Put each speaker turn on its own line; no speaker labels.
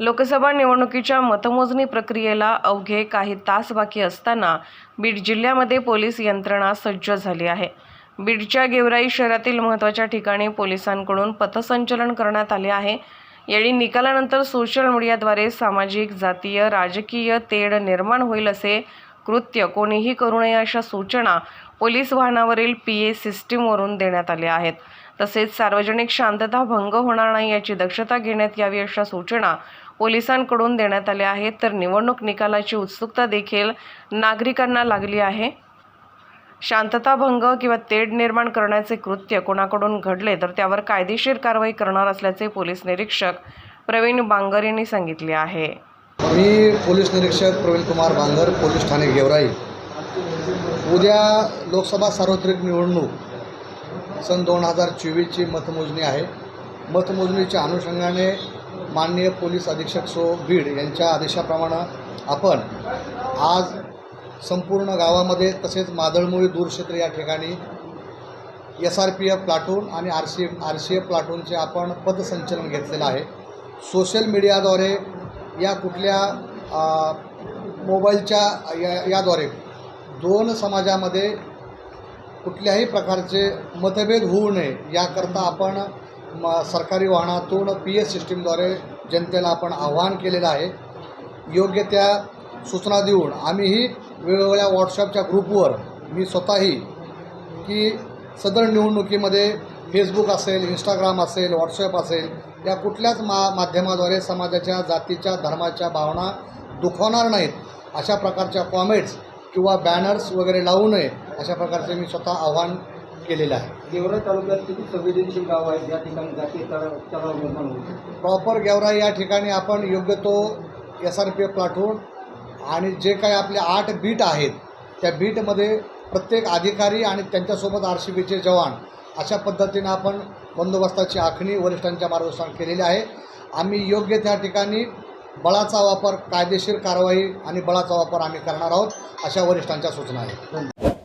लोकसभा निवडणुकीच्या मतमोजणी प्रक्रियेला अवघे काही तास बाकी असताना बीड जिल्ह्यामध्ये पोलीस यंत्रणा सज्ज झाली आहे. बीडच्या गेवराई शहरातील महत्त्वाच्या ठिकाणी पोलिसांकडून पथसंचलन करण्यात आले आहे. यावेळी निकालानंतर सोशल मीडियाद्वारे सामाजिक जातीय राजकीय तेढ निर्माण होईल असे कृत्य कोणीही करू नये अशा सूचना पोलीस वाहनावरील पी ए सिस्टीमवरून देण्यात आल्या आहेत. तसेच सार्वजनिक शांतता भंग होणार नाही याची दक्षता घेण्यात यावी अशा सूचना पोलिसांकडून देण्यात आले आहेत तर निवडणूक निकालाची उत्सुकता देखील नागरिकांना लागली आहे. शांतताभंग किंवा तेढ निर्माण करण्याचे कृत्य कोणाकडून घडले तर त्यावर कायदेशीर कारवाई करणार असल्याचे पोलीस निरीक्षक प्रवीण बांगर यांनी सांगितले आहे.
मी पोलीस निरीक्षक प्रवीण कुमार बांगर पोलीस ठाणे गेवराई. उद्या लोकसभा सार्वत्रिक निवडणूक सन दोन हजार चोवीसची मतमोजणी आहे. मतमोजणीच्या अनुषंगाने माननीय पोलीस अधीक्षक सो बीड यांच्या आदेशाप्रमाणे आपण आज संपूर्ण गावामध्ये तसेच मादळमोळी दूरक्षेत्र या ठिकाणी S R P F platoon आणि R C R C F प्लाटूनचे आपण पदसंचलन घेतलेलं आहे. सोशल मीडियाद्वारे या कुठल्या मोबाईलच्या या याद्वारे दोन समाजामध्ये कुठल्याही प्रकारचे मतभेद होऊ नये याकरता आपण म सरकारी वाहनातून पी एस सिस्टीमद्वारे जनतेला आपण आवाहन केलेलं आहे. योग्य त्या सूचना देऊन आम्हीही वेगवेगळ्या व्हॉट्सअपच्या ग्रुपवर मी स्वतःही की सदर निवडणुकीमध्ये फेसबुक असेल इंस्टाग्राम असेल व्हॉट्सअप असेल या कुठल्याच मा माध्यमाद्वारे समाजाच्या जातीच्या धर्माच्या भावना दुखवणार नाहीत अशा प्रकारच्या कॉमेंट्स किंवा बॅनर्स वगैरे लावू नये अशा प्रकारचे मी स्वतः आव्हान केलेलं आहे.
गेवराई तालुक्यात किती संवेदनशील गाव आहेत या ठिकाणी जाती तणाव निर्माण होतो
प्रॉपर गेवराई या ठिकाणी आपण योग्य तो S R P F platoon आणि जे काही आपले आठ बीट आहेत त्या बीटमध्ये प्रत्येक अधिकारी आणि त्यांच्यासोबत आर सी बीचे जवान अशा पद्धतीनं आपण बंदोबस्ताची आखणी वरिष्ठांच्या मार्गदर्शनात केलेली आहे. आम्ही योग्य त्या ठिकाणी बळाचा वापर कायदेशीर कारवाई आणि बळाचा वापर आम्ही करणार आहोत अशा वरिष्ठांच्या सूचना आहेत.